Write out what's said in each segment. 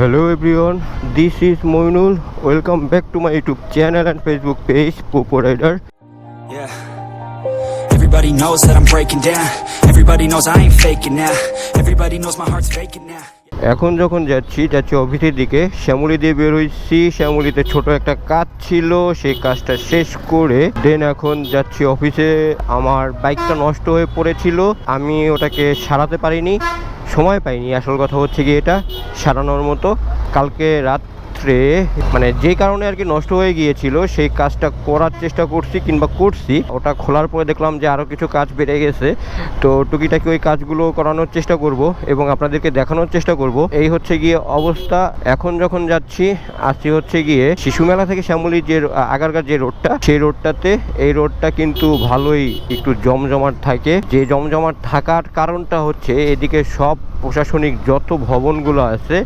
Hello everyone this is Moinul welcome back to my YouTube channel and Facebook page Popo rider Everybody knows that I'm breaking down. Everybody knows I ain't faking now. Everybody এখন যখন যাচ্ছি যাচ্ছি অফিসের দিকে শ্যামলি দিয়ে বের হয়েছি। শ্যামলিতে ছোট একটা কাজ ছিল সেই কাজটা শেষ করে দেন এখন যাচ্ছি অফিসে আমার বাইকটা নষ্ট হয়ে পড়েছিল। আমি ওটাকে সারাতে পারিনি। সময় পাইনি। আসল কথা হচ্ছে কি এটা সারানোর মতো। কালকে রাত্রে মানে যে কারণে আর কি নষ্ট হয়ে গিয়েছিল, সেই কাজটা করার চেষ্টা করছি কিংবা করছি। ওটা খোলার পরে দেখলাম যে আরও কিছু কাজ বেড়ে গেছে। তো টুকিটাকি ওই কাজগুলো করানোর চেষ্টা করব এবং আপনাদেরকে দেখানোর চেষ্টা করব। এই হচ্ছে গিয়ে অবস্থা। এখন যখন যাচ্ছি, আসছি হচ্ছে গিয়ে শিশু মেলা থেকে শ্যামলির যে আগারকার যে রোডটা, সেই রোডটাতে। এই রোডটা কিন্তু ভালোই একটু জমজমাট থাকে। যে জমজমাট থাকার কারণটা হচ্ছে এদিকে সব প্রশাসনিক যত ভবনগুলো আছে,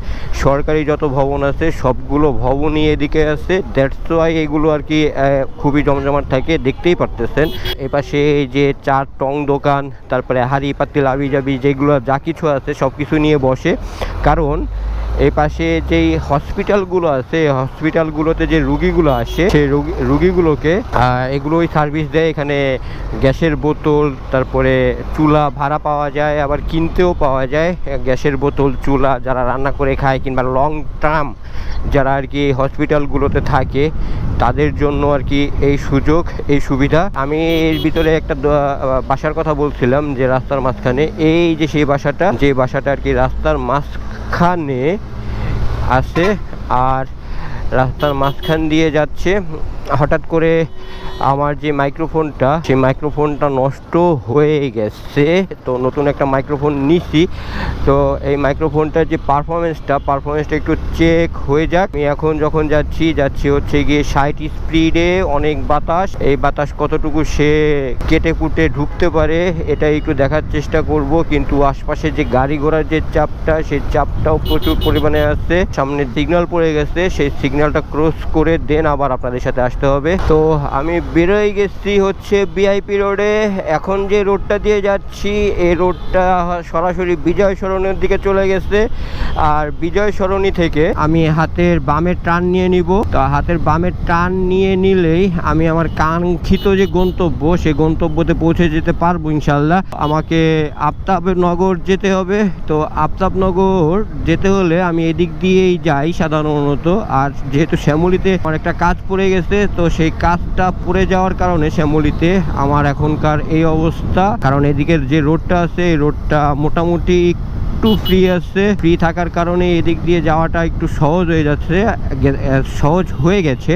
সরকারি যত ভবন আছে সবগুলো ভবনই এদিকে আছে। দ্যাটস ওয়াই এগুলো আর কি খুবই জমজমাট থাকে, দেখতেই পারতেছেন। এপাশে যে চার টং দোকান, তারপরে হাড়ি পাতিল আবি জাবি যেগুলো যা কিছু আছে সব কিছু নিয়ে বসে। কারণ এই পাশে যেই হসপিটালগুলো আছে হসপিটালগুলোতে যে রুগীগুলো আসে, সেই রুগী, রুগীগুলোকে এগুলোই সার্ভিস দেয়। এখানে গ্যাসের বোতল, তারপরে চুলা ভাড়া পাওয়া যায়, আবার কিনতেও পাওয়া যায়। গ্যাসের বোতল, চুলা যারা রান্না করে খায় কিংবা লং টার্ম যারা আর কি হসপিটালগুলোতে থাকে, তাদের জন্য আর কি এই সুযোগ, এই সুবিধা। আমি এর ভিতরে একটা বাসার কথা বলছিলাম যে রাস্তার মাঝখানে। এই যে সেই বাসাটা, যে বাসাটা আর কি রাস্তার মাঝখানে আছে আর রাস্তার মাঝখান দিয়ে যাচ্ছে। হঠাৎ করে আমার যে মাইক্রোফোনটা, সেই মাইক্রোফোনটা নষ্ট হয়ে গেছে। তো নতুন একটা মাইক্রোফোন নিছি। তো এই মাইক্রোফোনটার যে পারফরমেন্সটা পারফরমেন্সটা একটু চেক হয়ে যাক। আমি এখন যখন যাচ্ছি যাচ্ছি হচ্ছে গিয়ে ষাট স্পিডে অনেক বাতাস। এই বাতাস কতটুকু সে কেটে কুটে ঢুকতে পারে এটা একটু দেখার চেষ্টা করব। কিন্তু আশপাশে যে গাড়ি ঘোড়ার যে চাপটা, সেই চাপটাও প্রচুর পরিমাণে আছে। সামনে সিগন্যাল পড়ে গেছে, সেই সিগন্যালটা ক্রস করে দেন আবার আপনাদের সাথে আসতে হবে। তো আমি বেরোয় গেছি হচ্ছে বিআইপি রোডে এখন যে রোডটা দিয়ে যাচ্ছি এই রোডটা সরাসরি বিজয় সরণের দিকে চলে গেছে। আর বিজয় সরণি থেকে আমি হাতের বামের টান নিয়ে নিব। তো হাতের বামের টান নিয়ে নিলেই আমি আমার কাঙ্ক্ষিত যে গন্তব্য সেই গন্তব্যতে পৌঁছে যেতে পারব ইনশাল্লাহ আমাকে আফতাবনগর যেতে হবে। তো আফতাবনগর যেতে হলে আমি এদিক দিয়েই যাই সাধারণত। আর যেহেতু শ্যামলিতে আমার একটা কাজ পড়ে গেছে, তো সেই কাজটা পড়ে যাওয়ার কারণে শ্যামলিতে আমার এখনকার এই অবস্থা। কারণ এদিকের যে রোডটা আছে, এই রোডটা মোটামুটি একটু ফ্রি আসছে ফ্রি থাকার কারণে এদিক দিয়ে যাওয়াটা একটু সহজ হয়ে যাচ্ছে সহজ হয়ে গেছে।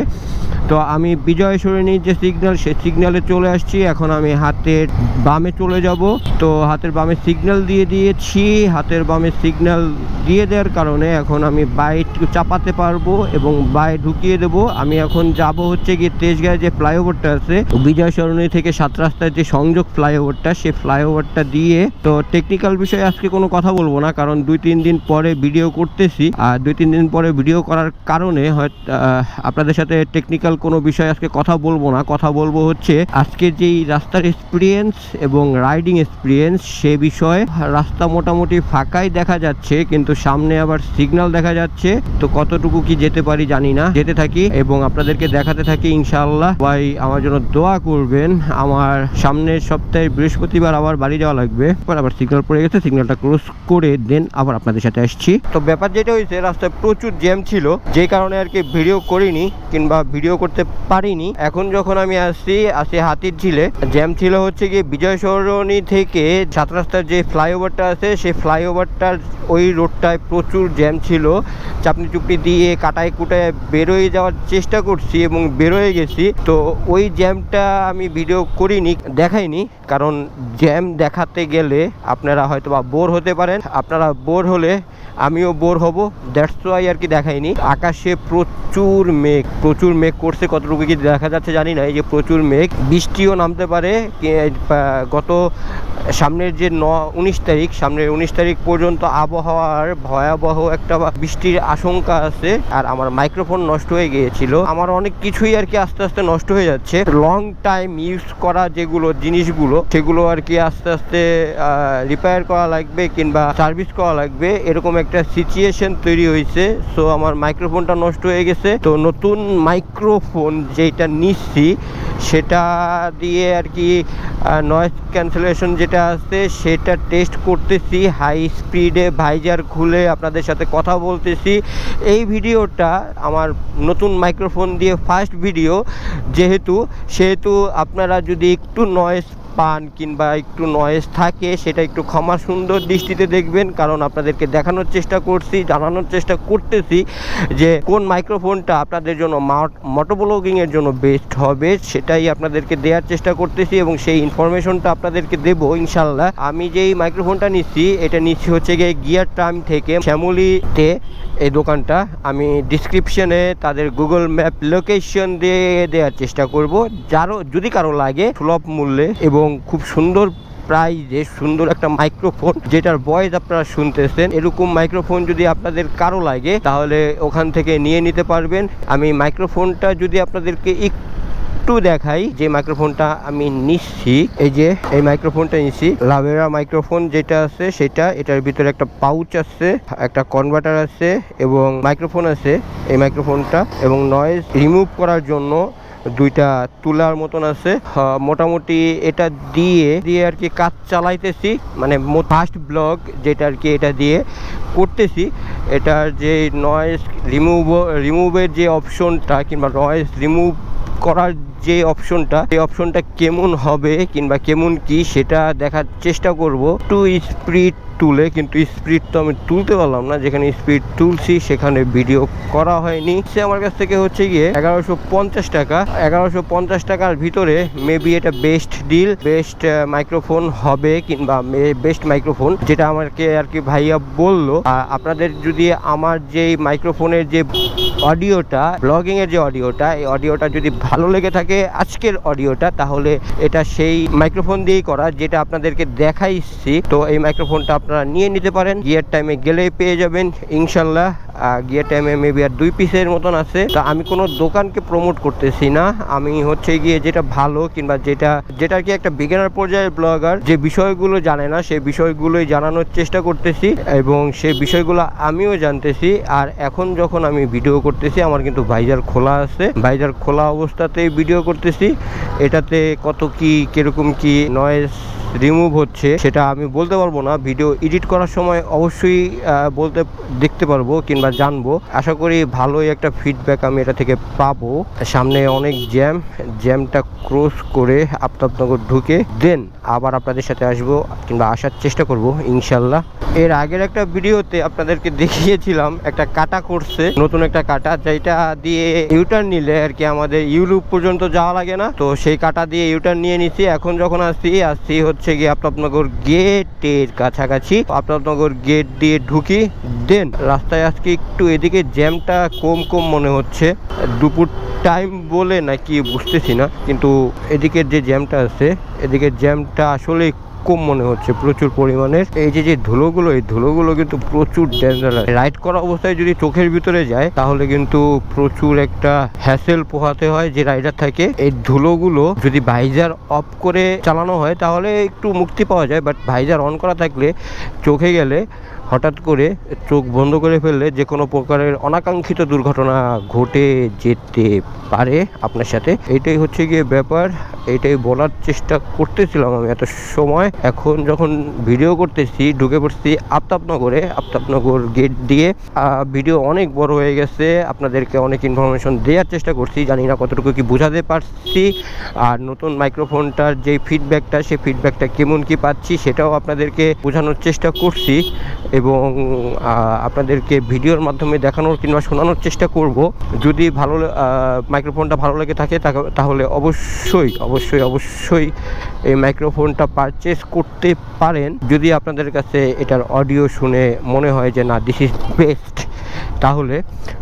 তো আমি বিজয় সরণির যে সিগন্যাল সেই সিগন্যালে চলে আসছি। এখন আমি হাতের বামে চলে যাব। তো হাতের বামে সিগন্যাল দিয়ে দিয়েছি। হাতের বামে সিগন্যাল দিয়ে দেওয়ার কারণে এখন আমি বাইক চাপাতে পারব এবং বাই ঢুকিয়ে দেবো। আমি এখন যাব হচ্ছে গিয়ে তেজগাঁয় যে ফ্লাইওভারটা আছে, বিজয় সরণি থেকে সাত রাস্তার যে সংযোগ ফ্লাইওভারটা সেই ফ্লাইওভারটা দিয়ে তো টেকনিক্যাল বিষয়ে আজকে কোনো কথা বলব না, কারণ দুই তিন দিন পরে ভিডিও করতেছি। আর দুই তিন দিন পরে ভিডিও করার কারণে হয়তো আপনাদের সাথে টেকনিক্যাল কোনো বিষয়ে আজকে কথা বলব না। কথা বলব হচ্ছে আজকে যেই রাস্তার এক্সপিরিয়েন্স এবং রাইডিং এক্সপিরিয়েন্স সে বিষয়ে। রাস্তা মোটামুটি ফাঁকাই দেখা যাচ্ছে, কিন্তু সামনে আবার সিগন্যাল দেখা যাচ্ছে। তো কতটুকু কি যেতে পারি জানি না। যেতে থাকি এবং আপনাদেরকে দেখাতে থাকি ইনশাআল্লাহ। ভাই, আমার জন্য দোয়া করবেন। আমার সামনের সপ্তাহে বৃহস্পতিবার আবার বাড়ি যাওয়া লাগবে। আবার সিগন্যাল পড়ে গেছে সিগন্যালটা ক্রস করে দেন আবার আপনাদের সাথে আসছি। তো ব্যাপার যেটা হয়েছে, রাস্তায় প্রচুর জ্যাম ছিল। যে কারণে আর কি ভিডিও করিনি কিংবা ভিডিও করতে পারিনি। এখন যখন আমি আসছি, আসি হাতির ঝিলে। জ্যাম ছিল হচ্ছে গিয়ে বিজয় সরণি থেকে সাত রাস্তার যে ফ্লাইওভারটা আছে, সেই ফ্লাইওভারটার ওই রোডটায় প্রচুর জ্যাম ছিল। চাপনি চুপনি দিয়ে কাটায় কুটায় বেরোয় যাওয়ার চেষ্টা করছি এবং বেরোয় গেছি। তো ওই জ্যামটা আমি ভিডিও করিনি, দেখাইনি। কারণ জ্যাম দেখাতে গেলে আপনারা হয়তো বা বোর হতে পারেন। আপনারা বোর হলে আমিও বোর হব। দ্যাটস ওয়াই আর কি দেখাইনি। আকাশে প্রচুর মেঘ প্রচুর মেঘ করছে। করছে কতটুকু কি দেখা যাচ্ছে জানি না, এই যে প্রচুর মেঘ। বৃষ্টিও নামতে পারে গত সামনের যে ন, উনিশ তারিখ, সামনের উনিশ তারিখ পর্যন্ত আবহাওয়ার ভয়াবহ একটা বৃষ্টির আশঙ্কা আছে, আর আমার মাইক্রোফোন নষ্ট হয়ে গিয়েছিল। আমার অনেক কিছুই আর কি আস্তে আস্তে নষ্ট হয়ে যাচ্ছে। লং টাইম ইউজ করা যেগুলো জিনিসগুলো, সেগুলো আর কি আস্তে আস্তে রিপেয়ার করা লাগবে কিংবা সার্ভিস করা লাগবে, এরকম একটা সিচুয়েশন তৈরি হয়েছে। সো আমার মাইক্রোফোনটা নষ্ট হয়ে গেছে। তো নতুন মাইক্রোফোন যেটা নিচ্ছি, সেটা দিয়ে আর কি নয়েজ ক্যান্সেলেশন যেটা আছে, সেটা টেস্ট করতেছি হাই স্পিডে ভাইজার খুলে আপনাদের সাথে কথা বলতেছি। এই ভিডিওটা আমার নতুন মাইক্রোফোন দিয়ে ফার্স্ট ভিডিও যেহেতু, সেহেতু আপনারা যদি একটু নয়েজ পান কিংবা একটু নয়েজ থাকে, সেটা একটু ক্ষমা সুন্দর দৃষ্টিতে দেখবেন। কারণ আপনাদেরকে দেখানোর চেষ্টা করছি, জানানোর চেষ্টা করতেছি যে কোন মাইক্রোফোনটা আপনাদের জন্য মোটোব্লগিংয়ের জন্য বেস্ট হবে, সেটাই আপনাদেরকে দেওয়ার চেষ্টা করতেছি এবং সেই ইনফরমেশনটা আপনাদেরকে দেবো ইনশাল্লাহ আমি যেই মাইক্রোফোনটা নিচ্ছি, এটা নিচ্ছি হচ্ছে গিয়ে গিয়ার টাইম থেকে শ্যামলিতে এই দোকানটা। আমি ডিসক্রিপশনে তাদের গুগল ম্যাপ লোকেশন দিয়ে দেওয়ার চেষ্টা করব। যারও যদি কারও লাগে, সুলভ মূল্যে এবং খুব সুন্দর প্রাইজে সুন্দর একটা মাইক্রোফোন, যেটার ভয়েস আপনারা শুনতেছেন, এরকম মাইক্রোফোন যদি আপনাদের কারও লাগে, তাহলে ওখান থেকে নিয়ে নিতে পারবেন। আমি মাইক্রোফোনটা যদি আপনাদেরকে একটু দেখাই, যে মাইক্রোফোনটা আমি নিচ্ছি, এই যে, এই মাইক্রোফোনটা নিচ্ছি লাভেরা মাইক্রোফোন যেটা আছে, সেটা, এটার ভিতরে একটা পাউচ আছে, একটা কনভার্টার আছে, এবং মাইক্রোফোন আছে, এই মাইক্রোফোনটা, এবং নয়েজ রিমুভ করার জন্য দুইটা তুলার মতন আছে। মোটামুটি এটা দিয়ে দিয়ে আর কি কাজ চালাইতেছি। মানে ফার্স্ট ব্লগ যেটা আর কি এটা দিয়ে করতেছি। এটার যে নয়েজ রিমুভ রিমুভের যে অপশনটা কিংবা নয়েজ রিমুভ করার যে অপশনটা এই অপশনটা কেমন হবে কিংবা কেমন কি সেটা দেখার চেষ্টা করব। টু স্পিড তুলে, কিন্তু স্পিড তো আমি তুলতে পারলাম না। যেখানে স্পিড তুলছি, সেখানে ভিডিও করা হয়নি। সে আমার কাছ থেকে হচ্ছে গিয়ে এগারোশো পঞ্চাশ টাকা। এগারোশো পঞ্চাশ টাকার ভিতরে মেবি এটা বেস্ট ডিল বেস্ট মাইক্রোফোন হবে কিংবা বেস্ট মাইক্রোফোন যেটা আমাকে আর কি ভাইয়া বলল। আপনাদের যদি আমার যেই মাইক্রোফোনের যে অডিওটা ব্লগিং এর যে অডিওটা, এই অডিওটা যদি ভালো লেগে থাকে, আজকের অডিওটা, তাহলে এটা সেই মাইক্রোফোন দিয়েই করা, যেটা আপনাদেরকে দেখাইছি। তো এই মাইক্রোফোনটা আপনারা নিয়ে নিতে পারেন। গিয়ার টাইমে গেলেই পেয়ে যাবেন ইনশাল্লাহ। গিয়ার টাইমে মেবি আর দুই পিসের মতন আছে। তা আমি কোনো দোকানকে প্রমোট করতেছি না। আমি হচ্ছে গিয়ে যেটা ভালো কিংবা যেটা যেটা কি একটা বিজ্ঞানের পর্যায়ের ব্লগার যে বিষয়গুলো জানে না, সেই বিষয়গুলোই জানানোর চেষ্টা করতেছি এবং সেই বিষয়গুলো আমিও জানতেছি। আর এখন যখন আমি ভিডিও করতেছি, আমার কিন্তু ভাইজার খোলা আছে। ভাইজার খোলা অবস্থাতেই ভিডিও করতেছি। এটাতে কত কি, কীরকম কি নয়েজ রিমুভ হচ্ছে, সেটা আমি বলতে পারব না। ভিডিও এডিট করার সময় অবশ্যই বলতে, দেখতে পারব কিংবা জানব। আশা করি ভালোই একটা ফিডব্যাক আমি এটা থেকে পাবো। সামনে অনেক জ্যাম জ্যামটা ক্রস করে আপনার ঢুকে দেন আবার আপনাদের সাথে আসব কিংবা আসার চেষ্টা করব, ইনশাল্লাহ। এর আগের একটা ভিডিওতে আপনাদেরকে দেখিয়েছিলাম একটা কাটা করছে, নতুন একটা কাটা যেটা দিয়ে ইউটার্ন নিলে আর কি আমাদের ইউরোপ পর্যন্ত যাওয়া লাগে না। তো সেই কাটা দিয়ে ইউটার্ন নিয়ে নিছি, এখন যখন আসছি আসছি হচ্ছে গিয়ে আপনাপনগর গেটের কাছাকাছি। আপনাপনগর গেট দিয়ে ঢুকি দেন রাস্তায় আজকে একটু এদিকে জ্যামটা কম কম মনে হচ্ছে। দুপুর টাইম বলে নাকি বুঝতেছি না, কিন্তু এদিকের যে জ্যামটা আছে, এদিকে জ্যামটা আসলে কম মনে হচ্ছে প্রচুর পরিমাণের এই যে যে ধুলোগুলো, এই ধুলোগুলো কিন্তু প্রচুর ডেঞ্জারাস রাইড করা অবস্থায় যদি চোখের ভিতরে যায়, তাহলে কিন্তু প্রচুর একটা হ্যাসেল পোহাতে হয় যে রাইডার থাকে। এই ধুলোগুলো যদি ভাইজার অফ করে চালানো হয়, তাহলে একটু মুক্তি পাওয়া যায় বাট ভাইজার অন করা থাকলে চোখে গেলে হঠাৎ করে চোখ বন্ধ করে ফেললে যে কোনো প্রকারের অনাকাঙ্ক্ষিত দুর্ঘটনা ঘটে যেতে পারে আপনার সাথে। এটাই হচ্ছে গিয়ে ব্যাপার, এটাই বলার চেষ্টা করতেছিলাম আমি এত সময়। এখন যখন ভিডিও করতেছি, ঢুকে পড়ছি আফতাবনগরে, আফতাবনগর গেট দিয়ে। ভিডিও অনেক বড় হয়ে গেছে, আপনাদেরকে অনেক ইনফরমেশন দেওয়ার চেষ্টা করছি, জানি না কতটুকু কি বোঝাতে পারছি। আর নতুন মাইক্রোফোনটার যে ফিডব্যাকটা সেই ফিডব্যাকটা কেমন কি পাচ্ছি, সেটাও আপনাদেরকে বোঝানোর চেষ্টা করছি। এবং আপনাদেরকে ভিডিওর মাধ্যমে দেখানোর কিংবা শোনানোর চেষ্টা করব। যদি ভালো মাইক্রোফোনটা ভালো লেগে থাকে তাহলে অবশ্যই অবশ্যই অবশ্যই এই মাইক্রোফোনটা পারচেস করতে পারেন। যদি আপনাদের কাছে এটার অডিও শুনে মনে হয় যে, না দিস ইজ বেস্ট তাহলে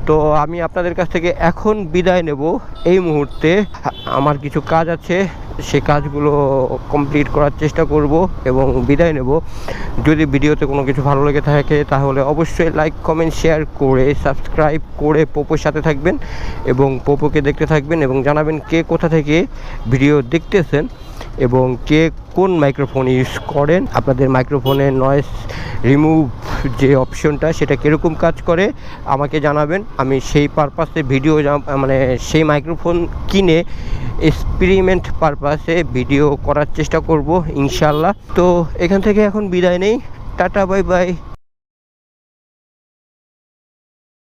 তো আমি আপনাদের কাছ থেকে এখন বিদায় নেব। এই মুহূর্তে আমার কিছু কাজ আছে, সে কাজগুলো কমপ্লিট করার চেষ্টা করব এবং বিদায় নেব। যদি ভিডিওতে কোনো কিছু ভালো লেগে থাকে, তাহলে অবশ্যই লাইক কমেন্ট শেয়ার করে সাবস্ক্রাইব করে পোপোর সাথে থাকবেন এবং পোপোকে দেখতে থাকবেন এবং জানাবেন কে কোথা থেকে ভিডিও দেখতেছেন এবং কে কোন মাইক্রোফোন ইউজ করেন। আপনাদের মাইক্রোফোনের নয়েস রিমুভ যে অপশনটা সেটা কীরকম কাজ করে, আমাকে জানাবেন। আমি সেই পারপাসে ভিডিও মানে সেই মাইক্রোফোন কিনে এক্সপেরিমেন্ট পারপাসে ভিডিও করার চেষ্টা করব ইনশাল্লাহ তো এখান থেকে এখন বিদায় নেই। Tata bye bye